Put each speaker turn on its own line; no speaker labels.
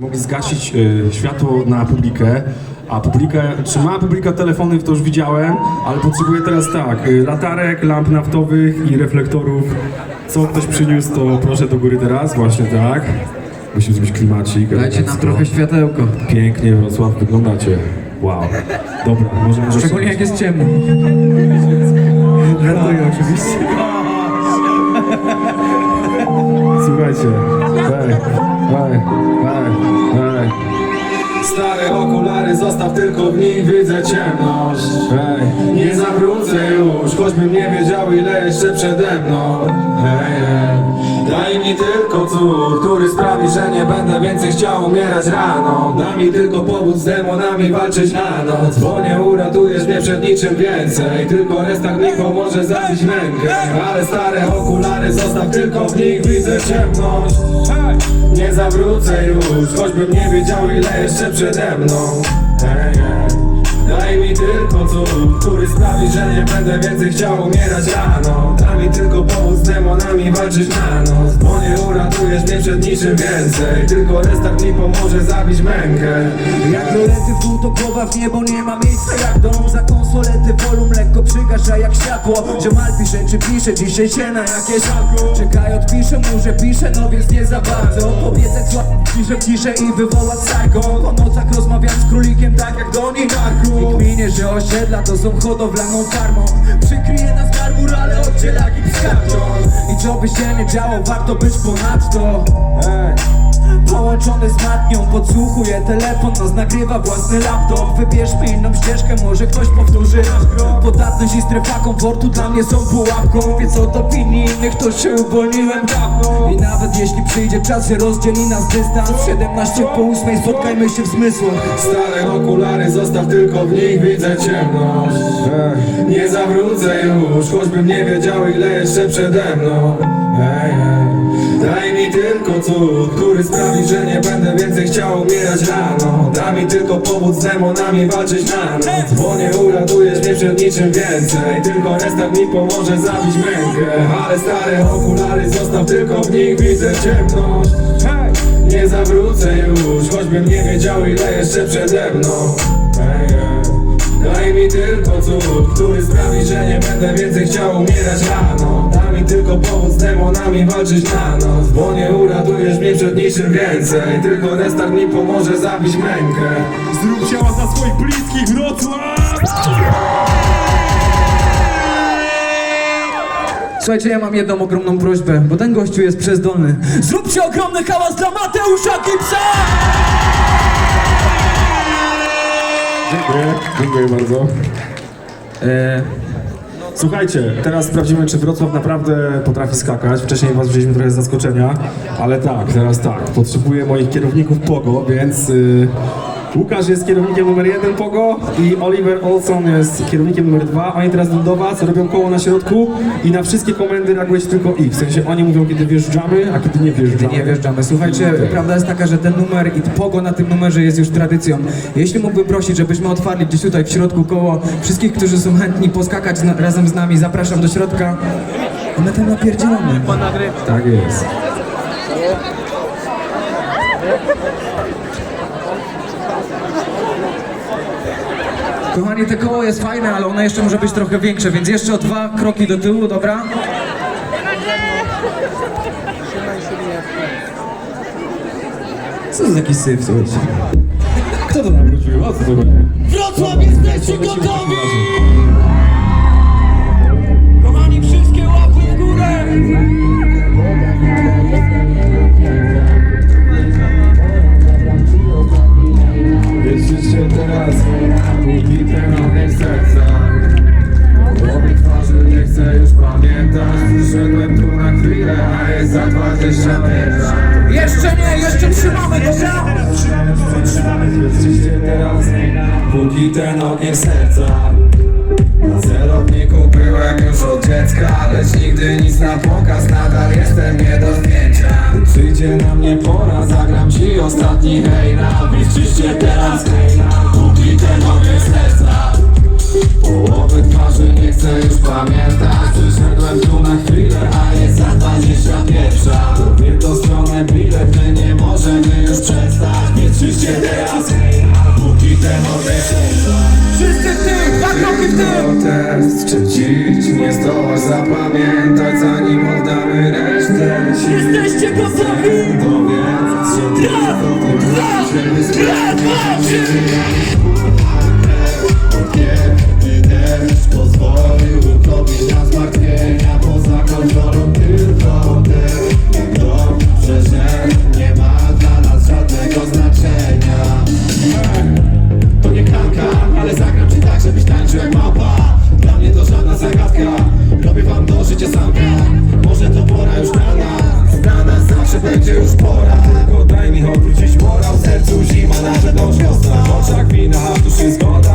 Mogli zgasić e, światło na publikę, a publikę, czy ma publika telefony, to już widziałem, ale potrzebuję teraz tak, e, latarek, lamp naftowych i reflektorów. Co ktoś przyniósł, to proszę do góry teraz, właśnie tak. Musi być klimacik.
Dajcie nam
elegancko.
trochę światełko.
Pięknie, Wrocław, wyglądacie. Wow. Dobra, możemy
Szczególnie jak jest ciemno.
Widzę ciemność Hej, nie zawrócę już, choćbym nie wiedział ile jeszcze przede mną. Hej, daj mi tylko cud, który sprawi, że nie będę więcej chciał umierać rano. Daj mi tylko powód z demonami walczyć na noc Bo nie uratujesz mnie przed niczym więcej. Tylko restart mi pomoże zabić mękę. Ale stare okulary, zostaw tylko w nich widzę ciemność. Nie zawrócę już, choćbym nie wiedział ile jeszcze przede mną. Hej. Daj mi tylko cud, który sprawi, że nie będę więcej chciał umierać rano Daj mi tylko powód z demonami walczyć na noc Bo nie uratujesz mnie przed niczym więcej. Tylko restart mi pomoże zabić mękę.
Jak lorety w dół to głowa w niebo nie ma miejsca. Jak dom Za konsolety wolum lekko przygasza jak światło. Ziomal pisze czy pisze dzisiaj się na jakieś Czekaj odpiszę mu, że pisze no więc nie za bardzo. Powiedzę co piszę i wywołać psycho Po nocach rozmawiam z królikiem tak jak do Ninaku I kminie, że osiedla to są hodowlaną farmą Przykryje nas marmur, ale oddziela karton I co by się nie działo, warto być ponadto Ej. Połączony z matnią, podsłuchuje telefon, nas nagrywa własny laptop. Wybierzmy inną ścieżkę, może ktoś powtórzy. Podatność i strefa komfortu dla mnie są pułapką. Więc od opinii innych to się uwolniłem dawno. I nawet jeśli przyjdzie czas, że rozdzieli nas dystans. 17 po 8 spotkajmy się w zmysłach.
Stare okulary, zostaw tylko w nich widzę ciemność. Nie zawrócę już, choćbym nie wiedział ile jeszcze przede mną. Ej, ej. Tylko cud, który sprawi, że nie będę więcej chciał umierać rano. Daj mi tylko powód z demonami walczyć na noc Bo nie uratujesz mnie przed niczym więcej. Tylko restart mi pomoże zabić mękę Ale stare okulary, zostaw tylko w nich widzę ciemność. Nie zawrócę już, choćbym nie wiedział ile jeszcze przede mną. Ej, ej. Daj mi tylko cud, który sprawi, że nie będę więcej chciał umierać rano Daj mi tylko powód z demonami walczyć na noc Bo nie uratujesz mnie przed niczym więcej Tylko restart mi pomoże zabić mękę Zrób ciała za swoich bliskich Wrocław!
Słuchajcie, ja mam jedną ogromną prośbę, bo ten gościu jest przezdolny.
Zróbcie ogromny hałas dla Mateusza Gipsa!
Dziękuję, dziękuję bardzo
E,
Słuchajcie, teraz sprawdzimy, czy Wrocław naprawdę potrafi skakać. Wcześniej was wzięliśmy trochę z zaskoczenia, ale tak, teraz tak. Potrzebuję moich kierowników Pogo, więc y, Łukasz jest kierownikiem numer jeden Pogo i Oliver Olson jest kierownikiem numer dwa. Oni teraz do was robią koło na środku i na wszystkie komendy reaguje się tylko ich. W sensie oni mówią, kiedy wjeżdżamy, a kiedy nie wjeżdżamy.
nie wjeżdżamy. Słuchajcie, prawda jest taka, że ten numer i pogo na tym numerze jest już tradycją. Jeśli mógłbym prosić, żebyśmy otwarli gdzieś tutaj w środku koło wszystkich, którzy są chętni poskakać na, razem z nami, zapraszam do środka. A my tam napierdzielamy.
Tak jest.
Kochani, te koło jest fajne, ale ono jeszcze może być trochę większe, więc jeszcze o dwa kroki do tyłu, dobra? Co to za taki syf, słuchajcie?
Kto to nam wrócił? O co to chodzi?
Wrocław, jesteście gotowi?
Pamiętać Przyszedłem tu na chwilę, a jest za 20 metrów
Jeszcze nie, jeszcze trzymamy, dobra?
Wierzycie teraz, póki ten ogień serca Na celowniku byłem już od dziecka Lecz nigdy nic na pokaz, nadal jestem nie do zdjęcia. Przyjdzie na mnie pora, zagram ci ostatni hejna Wierzycie teraz, póki Przyszedłem tu na chwilę, a jest za 21 Wie to stronę bilet, my nie możemy już przestać. Więc czyście teraz, póki ten ogień
Wszyscy w tył, dwa kroki w tył
Test, czy dziś nie zdołasz zapamiętać Zanim oddamy resztę
Jesteście gotowi?
Że
Raz,
tylko ty
dwa,
żeby
raz, dwa, trzy
życie sam Może to pora już na nas. Dla nas zawsze będzie już pora. Tylko daj mi odwrócić morał W sercu. Zima, nawet dąż wiosna W oczach wina, a w duszy zgoda